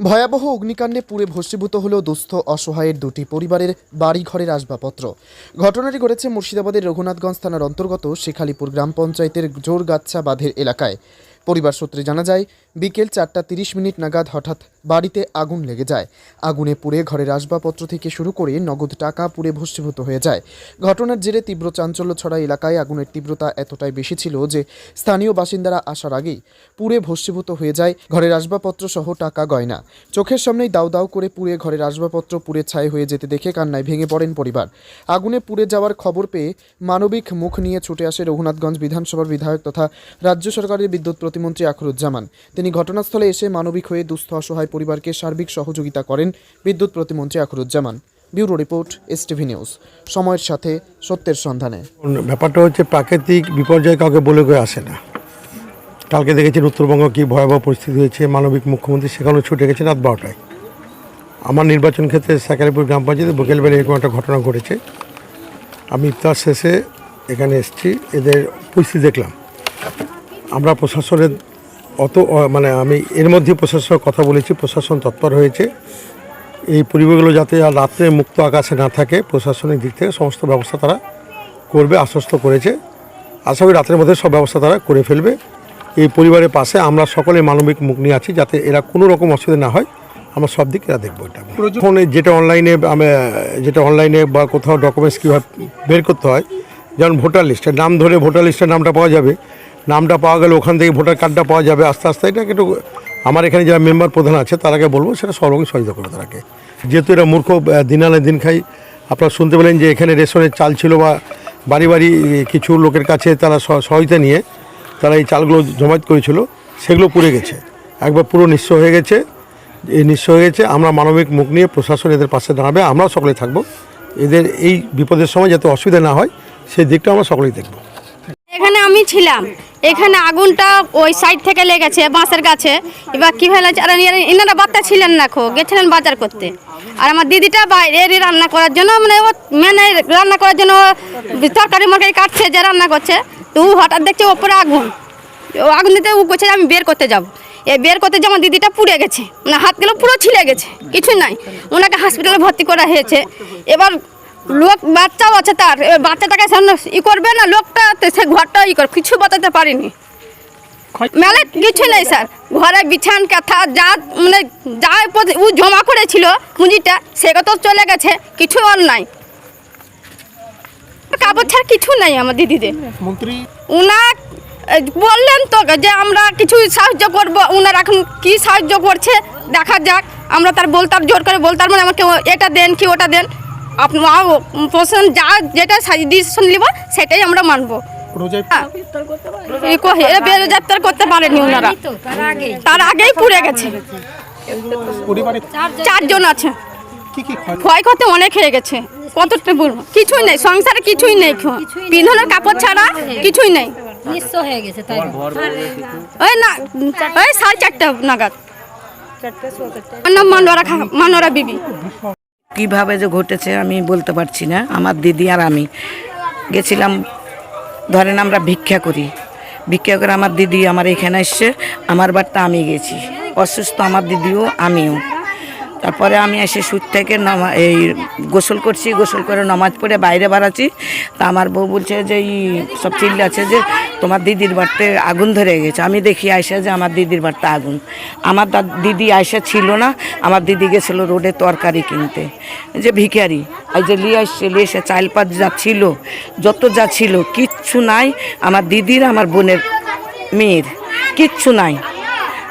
ভয়াবহ অগ্নিকাণ্ডে পুরে ভস্মীভূত হল দুস্থ অসহায়ের দুটি পরিবারের বাড়িঘরের আসবাবপত্র। ঘটনাটি ঘটেছে মুর্শিদাবাদের রঘুনাথগঞ্জ থানার অন্তর্গত শেখালিপুর গ্রাম পঞ্চায়েতের জোরগাচ্ছা বাঁধের এলাকায়। পরিবার সূত্রে জানা যায় বিকেল চারটা তিরিশ মিনিট নাগাদ হঠাৎ বাড়িতে আগুন লেগে যায়। আগুনে পুড়ে ঘরের আসবাবপত্র থেকে শুরু করে নগদ টাকা পুড়ে ভস্মীভূত হয়ে যায়। ঘটনার জেরে তীব্র চাঞ্চল্য ছড়া এলাকায় আগুনের তীব্রতা এতটাই বেশি ছিল যে স্থানীয় বাসিন্দারা আসার আগেই পুড়ে ভস্মীভূত হয়ে যায় ঘরের আসবাবপত্র সহ টাকা গয়না। চোখের সামনেই দাউ দাউ করে পুড়ে ঘরের আসবাবপত্র পুড়ে ছাই হয়ে যেতে দেখে কান্নায় ভেঙে পড়েন পরিবার। আগুনে পুড়ে যাওয়ার খবর পেয়ে মানবিক মুখ নিয়ে ছুটে আসে রঘুনাথগঞ্জ বিধানসভার বিধায়ক তথা রাজ্য সরকারের বিদ্যুৎ প্রতিমন্ত্রী আখরুজ্জামান। তিনি ঘটনাস্থলে এসে মানবিক হয়ে দুস্থ অসহায় পরিবারকে সার্বিক সহযোগিতা করেন, বিদ্যুৎ প্রতিমন্ত্রী Akhruzzaman. Bureau report S TV news. সময়ের সাথে সত্যের সন্ধানে। ব্যাপারটা হচ্ছে প্রাকৃতিক বিপর্যয় কাউকে বলে করে আসে না। কালকে দেখেছেন উত্তরবঙ্গ কী ভয়াবহ পরিস্থিতি হয়েছে, মানবিক মুখ্যমন্ত্রী সেখানেও ছুটে গেছে রাত বারোটায়। আমার নির্বাচন ক্ষেত্রে সাকারিপুর গ্রাম পঞ্চায়েতে বিকেলবেলা এরকম একটা ঘটনা ঘটেছে। আমি ইফতার শেষে এখানে এসেছি, এদের পরিস্থিতি দেখলাম। আমরা প্রশাসনের অত মানে আমি এর মধ্যে প্রশাসনের কথা বলেছি, প্রশাসন তৎপর হয়েছে। এই পরিবারগুলো যাতে আর রাত্রে মুক্ত আকাশে না থাকে, প্রশাসনিক দিক থেকে সমস্ত ব্যবস্থা তারা করবে, আশ্বস্ত করেছে। আশা করি রাতের মধ্যে সব ব্যবস্থা তারা করে ফেলবে। এই পরিবারের পাশে আমরা সকলে মানবিক মুখ নিয়ে আছি, যাতে এরা কোনো রকম অসুবিধা না হয়। আমরা সব দিক এরা দেখব এটা। ফোনে যেটা অনলাইনে, আমি, যেটা অনলাইনে বা কোথাও ডকুমেন্টস কীভাবে বের করতে হয়, যেমন ভোটার লিস্টে নাম ধরে ভোটার লিস্টের নামটা পাওয়া যাবে। নামটা পাওয়া গেলে ওখান থেকে ভোটার কার্ডটা পাওয়া যাবে আস্তে আস্তে। এটাকে একটু আমার এখানে যারা মেম্বার প্রধান আছে তারাকে বলব, সেটা সর্বঙ্গ সহযোগিতা করবে তারাকে যেহেতু এটা মূর্খ দিন আনে দিন খাই, আপনারা শুনতে পেলেন যে এখানে রেশনের চাল ছিল বা বাড়ি বাড়ি কিছু লোকের কাছে তারা সহ- সহায়তা নিয়ে তারা এই চালগুলো জমায়েত করেছিল, সেগুলো পুড়ে গেছে। একবার পুরো নিঃস্ব হয়ে গেছে এই নিঃস্ব হয়ে গেছে। আমরা মানবিক মুখ নিয়ে প্রশাসন এদের পাশে দাঁড়াবে আমরাও সকলে থাকব। এদের এই বিপদের সময় যাতে অসুবিধা না হয়, সেই দিকটা আমরা সকলেই দেখব। এখানে আমি ছিলাম। এখানে আগুনটা ওই সাইড থেকে লেগেছে, বাঁশের গাছে এবার কি যারা এনারা- বাচ্চা ছিলেন না খো, গেছিলেন বাজার করতে। আর আমার দিদিটা বাইরে রান্না করার জন্য মানে ও মেনে রান্না করার জন্য তরকারি মরকারি কাটছে, যে রান্না করছে। তো হঠাৎ দেখছে ওপরে আগুন। ও আগুন দিতে ও করছে আমি বের করতে যাব। এ বের করতে যে আমার দিদিটা পুড়ে গেছে। মানে হাতগুলো পুরো ছিলে গেছে কিছু নাই। ওনাকে হসপিটালে ভর্তি করা হয়েছে। এবার লোক বাচ্চাও আছে তার। বাচ্চাটাকে সামনে ই করবে না লোকটা তো সে ঘরটা ই করে কিছু বাঁচাতে পারিনি। মেলে কিছু নেই স্যার। ঘরে বিছান কাঁথা যা মানে যা ও জমা করেছিল পুঁজিটা সেটা তো চলে গেছে কিছু আর নাই। কাপড় ছাড়া কিছু নাই আমার দিদিদের। মন্ত্রী? উনা বললেন তো যে আমরা কিছু সাহায্য করব উনার এখন কি সাহায্য করছে দেখা যাক। আমরা তার বলতাম জোর করে বলতাম মানে আমাকে ও- এটা দেন কি ওটা দেন। আপনার প্রশাসন যা যেটা ডিসিশন নিব সেটাই আমরা মানবো। প্রজেক্ট হ্যাঁ। করতে পারেনি ওনারা। তার আগেই। পুড়ে গেছে। চারজন আছে। কি কি ক্ষয় ক্ষয়ক্ষতি অনেক হয়ে গেছে। কতটা বলব কিছুই নেই সংসারে কিছুই নেই খো- কাপড় ছাড়া কিছুই নেই। নিঃস্ব হয়ে গেছে তাই ওই না ওই সাড়ে চারটা নাগাদ। আমার নাম মানোরা খা- মানোরা বিবি। কীভাবে যে ঘটেছে আমি বলতে পারছি না। আমার দিদি আর আমি গেছিলাম, ধরেন আমরা ভিক্ষা করি। ভিক্ষা করে আমার দিদি আমার এখানে এসছে, আমার বারটা আমি গেছি। অসুস্থ আমার দিদিও আমিও। তারপরে আমি এসে সুদ থেকে নামা এই গোসল করছি, গোসল করে নামাজ পড়ে বাইরে বাড়াচ্ছি। তা আমার বউ বলছে যে এই সব চিল্লাছে যে তোমার দিদির বাড়িতে আগুন ধরে গেছে। আমি দেখি আয়সা যে আমার দিদির বাড়িতে আগুন। আমার দিদি আয়সা ছিল না, আমার দিদি গেছিল রোডে তরকারি কিনতে। যে ভিখারি আর যে লিয়ে আসছে লিয়ে এসে চাইল পাত যা ছিল, যত যা ছিল, কিচ্ছু নাই। আমার দিদির, আমার বোনের মেয়ের, কিচ্ছু নাই।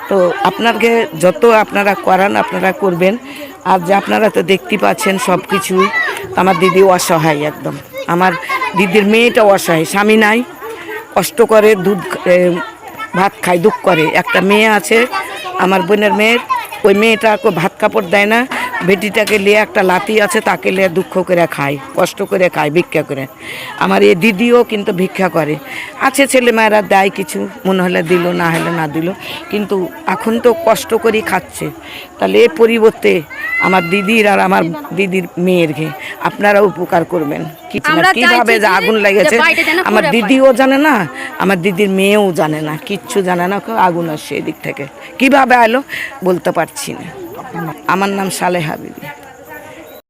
তো আপনাকে যত আপনারা করান, আপনারা করবেন। আর যে আপনারা তো দেখতে পাচ্ছেন সব কিছু আমার দিদি অসহায় একদম। আমার দিদির মেয়েটা অসহায়, স্বামী নাই। কষ্ট করে দুধ ভাত খায় দুঃখ করে। একটা মেয়ে আছে, আমার বোনের মেয়ের, ওই মেয়েটাকে ভাত কাপড় দেয় না। বেটিটাকে নিয়ে একটা লাতি আছে তাকে নিয়ে দুঃখ করে খায় কষ্ট করে খায় ভিক্ষা করে। আমার এই দিদিও কিন্তু ভিক্ষা করে। আছে ছেলেমেয়েরা দেয় কিছু মনে হলে দিল না হলে না দিল। কিন্তু এখন তো কষ্ট করেই খাচ্ছে। তাহলে এ পরিবর্তে আমার দিদির আর আমার দিদির মেয়ের ঘে আপনারা উপকার করবেন। কীভাবে যে আগুন লেগেছে আমার দিদিও জানে না আমার দিদির মেয়েও জানে না কিচ্ছু জানে না আগুন আসছে এদিক থেকে। কীভাবে আলো বলতে পারছি না। আমার নাম সালেহা বিবি।